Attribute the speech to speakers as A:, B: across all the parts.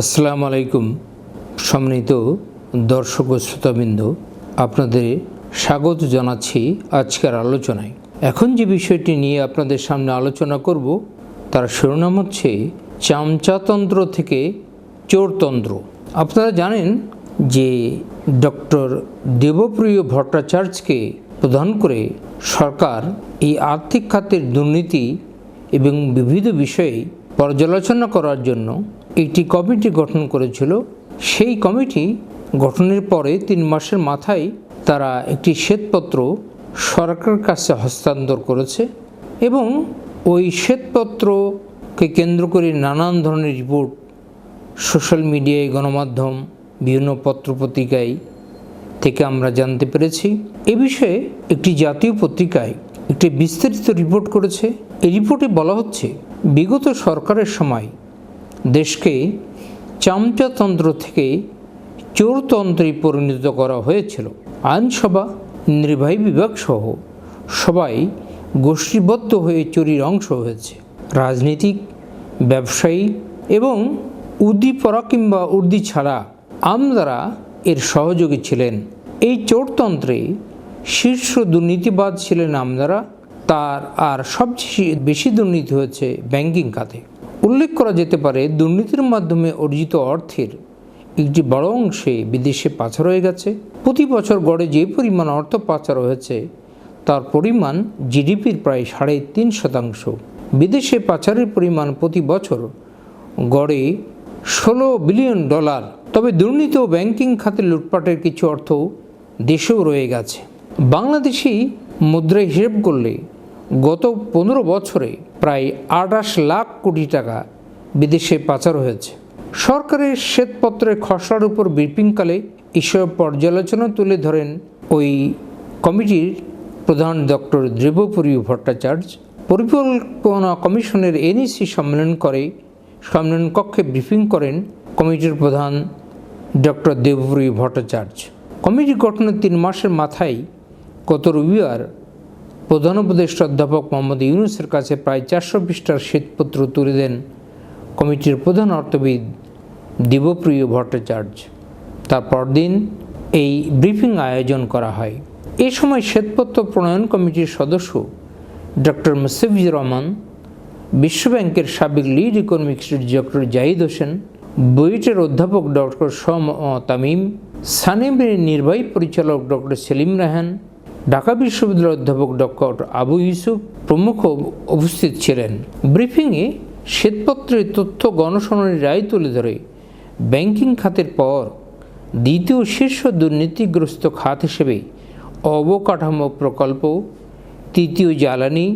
A: আসসালামু আলাইকুম, সম্মানিত দর্শক শ্রোতাবৃন্দ। আপনাদের স্বাগত জানাচ্ছি আজকের আলোচনায়। এখন যে বিষয়টি নিয়ে আপনাদের সামনে আলোচনা করব, তার শিরোনাম হচ্ছে চামচাতন্ত্র থেকে চোরতন্ত্র। আপনারা জানেন যে ডক্টর দেবপ্রিয় ভট্টাচার্যকে প্রধান করে সরকার এই আর্থিক খাতের দুর্নীতি এবং বিবিধ বিষয়ে পর্যালোচনা করার জন্য একটি কমিটি গঠন করেছিল। সেই কমিটি গঠনের পরে তিন মাসের মাথায় তারা একটি শ্বেতপত্র সরকারের কাছে হস্তান্তর করেছে এবং ওই শ্বেতপত্রকে কেন্দ্র করে নানান ধরনের রিপোর্ট, সোশ্যাল মিডিয়ায় গণমাধ্যম, বিভিন্ন পত্রপত্রিকায় থেকে আমরা জানতে পেরেছি। এ বিষয়ে একটি জাতীয় পত্রিকায় একটি বিস্তারিত রিপোর্ট করেছে। এই রিপোর্টে বলা হচ্ছে, বিগত সরকারের সময় দেশকে চামচাতন্ত্র থেকে চোরতন্ত্রে পরিণত করা হয়েছিল। আইনসভা, নির্বাহী বিভাগ সহ সবাই গোষ্ঠীবদ্ধ হয়ে চুরির অংশ হয়েছে। রাজনীতিক, ব্যবসায়ী এবং উদ্দীপরা কিংবা উর্দি ছাড়া আমদারা এর সহযোগী ছিলেন। এই চোরতন্ত্রে শীর্ষ দুর্নীতিবাদ ছিলেন আমদারা তার আর সবচেয়ে বেশি দুর্নীতি হয়েছে ব্যাংকিং খাতে। উল্লেখ করা যেতে পারে দুর্নীতির মাধ্যমে অর্জিত অর্থের একটি বড় অংশে বিদেশে পাচার হয়ে গেছে। প্রতি বছর গড়ে যে পরিমাণ অর্থ পাচার হয়েছে, তার পরিমাণ জিডিপির প্রায় সাড়ে তিন শতাংশ। বিদেশে পাচারের পরিমাণ প্রতি বছর গড়ে ষোলো বিলিয়ন ডলার। তবে দুর্নীতি ও ব্যাংকিং খাতে লুটপাটের কিছু অর্থ দেশেও রয়ে গেছে। বাংলাদেশি মুদ্রা হিসেব করলে গত পনেরো বছরে প্রায় আটাশ লাখ কোটি টাকা বিদেশে পাচার হয়েছে। সরকারের শ্বেতপত্রের খসড়ার উপর ব্রিফিংকালে এসব পর্যালোচনা তুলে ধরেন ওই কমিটির প্রধান ডক্টর দেবপুরী ভট্টাচার্য। পরিকল্পনা কমিশনের এনইসি সম্মেলন করে সম্মেলন কক্ষে ব্রিফিং করেন কমিটির প্রধান ডক্টর দেবপুরী ভট্টাচার্য। কমিটি গঠনের তিন মাসের মাথায় গত রবিবার প্রধান উপদেষ্টা অধ্যাপক মোহাম্মদ ইউনুসের কাছে প্রায় চারশো পৃষ্ঠার শ্বেতপত্র তুলে দেন কমিটির প্রধান অর্থবিদ দেবপ্রিয় ভট্টাচার্য। তার পরদিন এই ব্রিফিং আয়োজন করা হয়। এ সময় শ্বেতপত্র প্রণয়ন কমিটির সদস্য ডক্টর মুসিফিজুর রহমান, বিশ্বব্যাংকের সাবেক lead economics doctor Zahid Hossain, বুয়েটের অধ্যাপক ডক্টর সম তামিম, সানেমের নির্বাহী পরিচালক ডক্টর সেলিম রাহান ঢাকা বিশ্ববিদ্যালয়ের অধ্যাপক ডক্টর আবু ইউসুফ প্রমুখ উপস্থিত ছিলেন। ব্রিফিংয়ে শ্বেতপত্রের তথ্য গণশুনানির রায় তুলে ধরে ব্যাংকিং খাতের পর দ্বিতীয় শীর্ষ দুর্নীতিগ্রস্ত খাত হিসেবে অবকাঠামো প্রকল্প, তৃতীয় জ্বালানি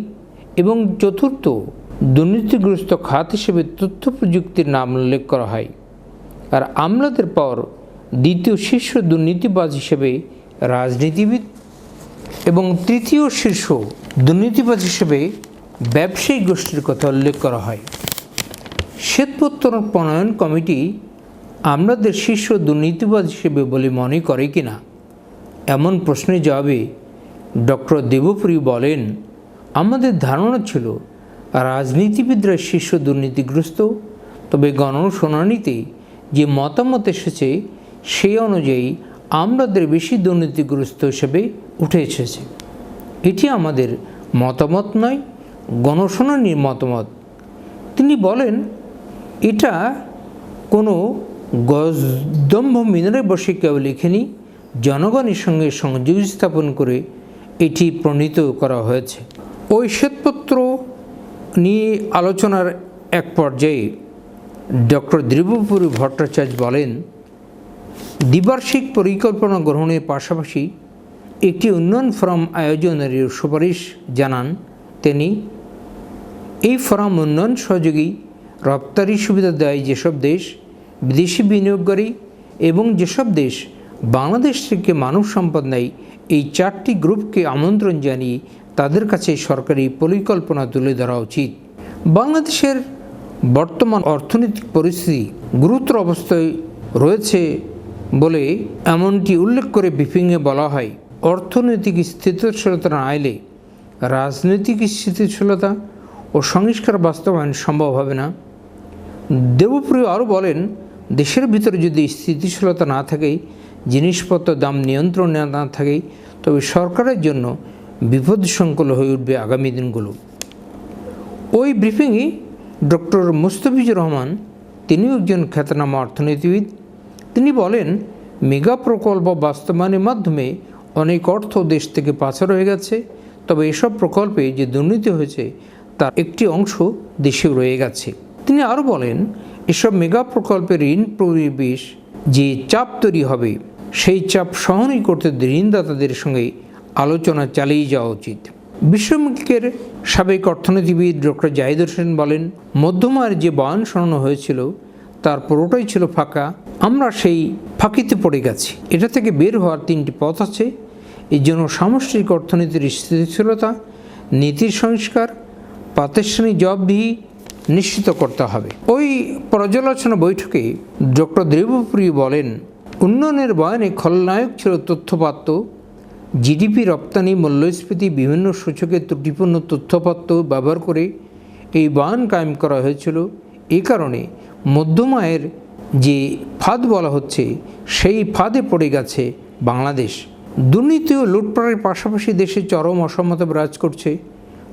A: এবং চতুর্থ দুর্নীতিগ্রস্ত খাত হিসেবে তথ্য প্রযুক্তির নাম উল্লেখ করা হয়। আর আমলাদের পর দ্বিতীয় শীর্ষ দুর্নীতিবাজ হিসেবে রাজনীতিবিদ এবং তৃতীয় শীর্ষ দুর্নীতিবাজ হিসেবে ব্যবসায়িক গোষ্ঠীর কথা উল্লেখ করা হয়। শ্বেতপত্র প্রণয়ন কমিটি আমলাদের শীর্ষ দুর্নীতিবাজ হিসেবে বলে মনে করে কিনা? এমন প্রশ্নের জবাবে ডক্টর দেবপুরী বলেন, আমাদের ধারণা ছিল রাজনীতিবিদরা শীর্ষ দুর্নীতিগ্রস্ত, তবে গণশুনানিতে যে মতামত এসেছে, সেই অনুযায়ী আমলাদের বেশি দুর্নীতিগ্রস্ত হিসেবে উঠে এসেছে। এটি আমাদের মতামত নয়, গণশুনানির মতামত। তিনি বলেন, এটা কোনো গজদম্ভ মিনারে বসে কেউ লেখেনি, জনগণের সঙ্গে সংযোগ স্থাপন করে এটি প্রণীত করা হয়েছে। ওই শ্বেতপত্র নিয়ে আলোচনার এক পর্যায়ে ডক্টর দ্রিবপুরী ভট্টাচার্য বলেন, দ্বিবার্ষিক পরিকল্পনা গ্রহণের পাশাপাশি একটি উন্নয়ন ফোরাম আয়োজনের সুপারিশ জানান তিনি। এই ফোরাম উন্নয়ন সহযোগী, রপ্তানি সুবিধা দেয় যেসব দেশ বিদেশি বিনিয়োগকারী এবং যেসব দেশ বাংলাদেশ থেকে মানব সম্পদ নেয়, এই চারটি গ্রুপকে আমন্ত্রণ জানিয়ে তাদের কাছে সরকারি পরিকল্পনা তুলে ধরা উচিত। বাংলাদেশের বর্তমান অর্থনৈতিক পরিস্থিতি গুরুতর অবস্থায় রয়েছে বলে এমনটি উল্লেখ করে ব্রিফিংয়ে বলা হয়। অর্থনৈতিক স্থিতিশীলতা না আইলে রাজনৈতিক স্থিতিশীলতা ও সংস্কার বাস্তবায়ন সম্ভব হবে না। দেবপ্রিয় আরও বলেন, দেশের ভিতরে যদি স্থিতিশীলতা না থাকে জিনিসপত্র দাম নিয়ন্ত্রণে না থাকে, তবে সরকারের জন্য বিপদসংকুল হয়ে উঠবে আগামী দিনগুলো। ওই ব্রিফিংয়ে ডক্টর মুস্তফিজুর রহমান, তিনিও একজন খ্যাতনামা অর্থনীতিবিদ। তিনি বলেন, মেগা প্রকল্প বাস্তবায়নের মাধ্যমে অনেক অর্থ দেশ থেকে পাচার হয়ে গেছে, তবে এসব প্রকল্পে যে দুর্নীতি হয়েছে, তার একটি অংশ দেশে রয়ে গেছে। তিনি আরও বলেন, এসব মেগা প্রকল্পের ঋণ পরিবেশ যে চাপ তৈরি হবে, সেই চাপ সহনই করতে ঋণদাতাদের সঙ্গে আলোচনা চালিয়ে যাওয়া উচিত। বিশ্বব্যাংকের সাবেক অর্থনীতিবিদ ডক্টর জাহিদ হোসেন বলেন মধ্যমার যে বয়ান শোনানো হয়েছিল তার পুরোটাই ছিল ফাঁকা। আমরা সেই ফাঁকিতে পড়ে গেছি। এটা থেকে বের হওয়ার তিনটি পথ আছে। এই জন্য সামষ্টিক অর্থনীতির স্থিতিশীলতা, নীতির সংস্কার প্রাতিষ্ঠানিক জবাবদিহি নিশ্চিত করতে হবে। ওই পর্যালোচনা বৈঠকে ডক্টর দেবপ্রিয় বলেন, উন্নয়নের বয়ানে খলনায়ক ছিল তথ্যপাত্র, জিডিপি রপ্তানি, মূল্যস্ফীতি, বিভিন্ন সূচকের ত্রুটিপূর্ণ তথ্যপত্র ব্যবহার করে এই বয়ান কায়েম করা হয়েছিল। এই কারণে মধ্যম আয়ের যে ফাঁদ বলা হচ্ছে, সেই ফাঁদে পড়ে গেছে বাংলাদেশ। দুর্নীতি ও লুটপাটের পাশাপাশি দেশে চরম অসমতা বিরাজ করছে।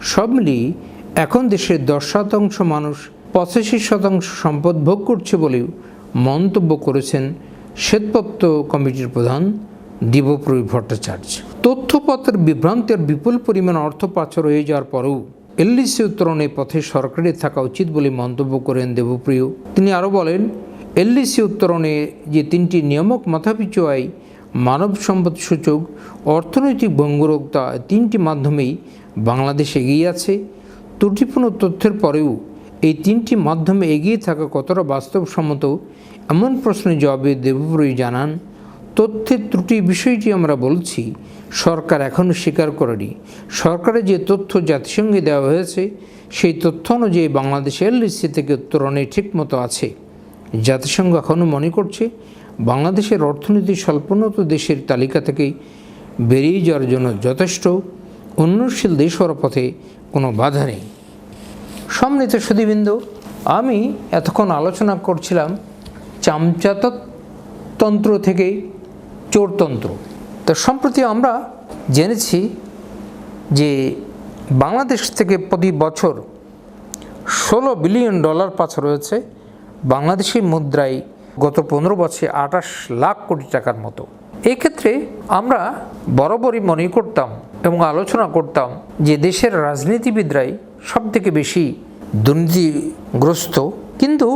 A: সব মিলিয়ে এখন দেশের দশ শতাংশ মানুষ পঁচাশি শতাংশ সম্পদ ভোগ করছে বলেও মন্তব্য করেছেন শ্বেতপত্র কমিটির প্রধান দিবপ্রবী ভট্টাচার্য। তথ্যপত্রের বিভ্রান্তের বিপুল পরিমাণ অর্থ পাচার হয়ে যাওয়ার পরেও এলডিসি উত্তরণের পথে সরকারের থাকা উচিত বলে মন্তব্য করেন দেবপ্রিয়। তিনি আরও বলেন, এলডিসি উত্তরণে যে তিনটি নিয়ামক মাথাপিছু আয় মানব সম্পদ সূচক, অর্থনৈতিক ভঙ্গুরতা তিনটি মাধ্যমেই বাংলাদেশ এগিয়ে আছে। ত্রুটিপূর্ণ তথ্যের পরেও এই তিনটি মাধ্যমে এগিয়ে থাকা কতটা বাস্তবসম্মত, এমন প্রশ্নের জবাবে দেবপ্রী জানান। তথ্যের ত্রুটি বিষয়টি আমরা বলছি, সরকার এখনও স্বীকার করেনি। সরকারের যে তথ্য জাতিসংঘে দেওয়া হয়েছে, সেই তথ্য অনুযায়ী বাংলাদেশ এলডিসি থেকে উত্তরণে ঠিকমতো আছে। জাতিসংঘ এখনও মনে করছে, বাংলাদেশের অর্থনীতি স্বল্পোন্নত দেশের তালিকা থেকে বেরিয়ে যাওয়ার জন্য যথেষ্ট, উন্নয়নশীল দেশ হওয়ার পথে কোনো বাধা নেই। সম্মিলিত সুদীবৃন্দ আমি এতক্ষণ আলোচনা করছিলাম চামচাতন্ত্র থেকে চোরতন্ত্র। তো সম্প্রতি আমরা জেনেছি যে বাংলাদেশ থেকে প্রতি বছর ষোলো বিলিয়ন ডলার পাচার রয়েছে বাংলাদেশি মুদ্রায় গত পনেরো বছরে আঠাশ লাখ কোটি টাকার মতো। এক্ষেত্রে আমরা বরাবরই মনে করতাম এবং আলোচনা করতাম যে দেশের রাজনীতিবিদরাই সব থেকে বেশি দুর্নীতিগ্রস্ত। কিন্তু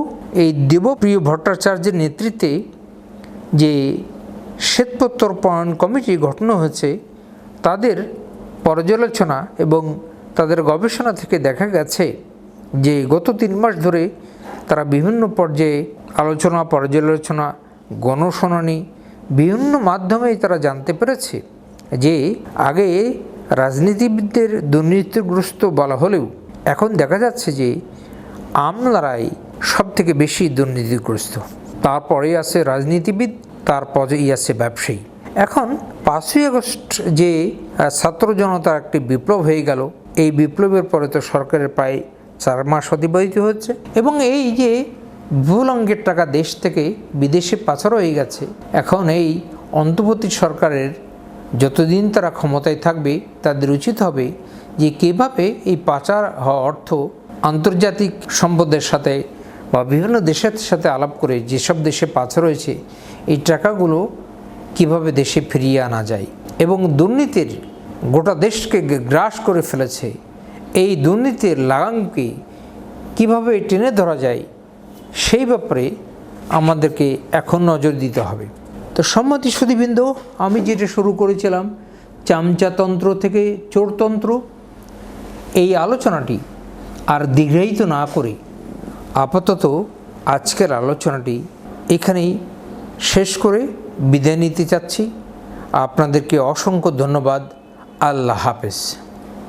A: এই দেবপ্রিয় ভট্টাচার্যের নেতৃত্বে যে শ্বেতপত্র প্রণয়ন কমিটি গঠন হয়েছে, তাদের পর্যালোচনা এবং তাদের গবেষণা থেকে দেখা গেছে যে গত তিন মাস ধরে তারা বিভিন্ন পর্যায়ে আলোচনা, পর্যালোচনা, গণশুনানি বিভিন্ন মাধ্যমেই তারা জানতে পেরেছে যে আগে রাজনীতিবিদদের দুর্নীতিগ্রস্ত বলা হলেও এখন দেখা যাচ্ছে যে আমলারাই সব থেকে বেশি দুর্নীতিগ্রস্ত। তারপরে আছে রাজনীতিবিদ তারপরেই আছে ব্যবসায়ী। এখন পাঁচই আগস্ট যে ছাত্র জনতার একটি বিপ্লব হয়ে গেল, এই বিপ্লবের পরে তো সরকারের প্রায় চার মাস অতিবাহিত হচ্ছে এবং এই যে ভুল অঙ্কের টাকা দেশ থেকে বিদেশে পাচার হয়ে গেছে, এখন এই অন্তর্বর্তী সরকারের যতদিন তারা ক্ষমতায় থাকবে, তাদের উচিত হবে যে কীভাবে এই পাচার হওয়া অর্থ আন্তর্জাতিক সম্পদের সাথে বা বিভিন্ন দেশের সাথে আলাপ করে যেসব দেশে পাচার রয়েছে এই টাকাগুলো কীভাবে দেশে ফিরিয়ে আনা যায় এবং দুর্নীতির গোটা দেশকে গ্রাস করে ফেলেছে, এই দুর্নীতির লাগামকে কীভাবে টেনে ধরা যায়, সেই ব্যাপারে আমাদেরকে এখন নজর দিতে হবে। তো সম্মতি সুদীবৃন্দ আমি যেটা শুরু করেছিলাম, চামচাতন্ত্র থেকে চোরতন্ত্র, এই আলোচনাটি আর দীর্ঘায়িত না করে আপাতত আজকের আলোচনাটি এখানেই শেষ করে বিদায় নিতে চাচ্ছি। আপনাদেরকে অসংখ্য ধন্যবাদ। আল্লাহ হাফেজ।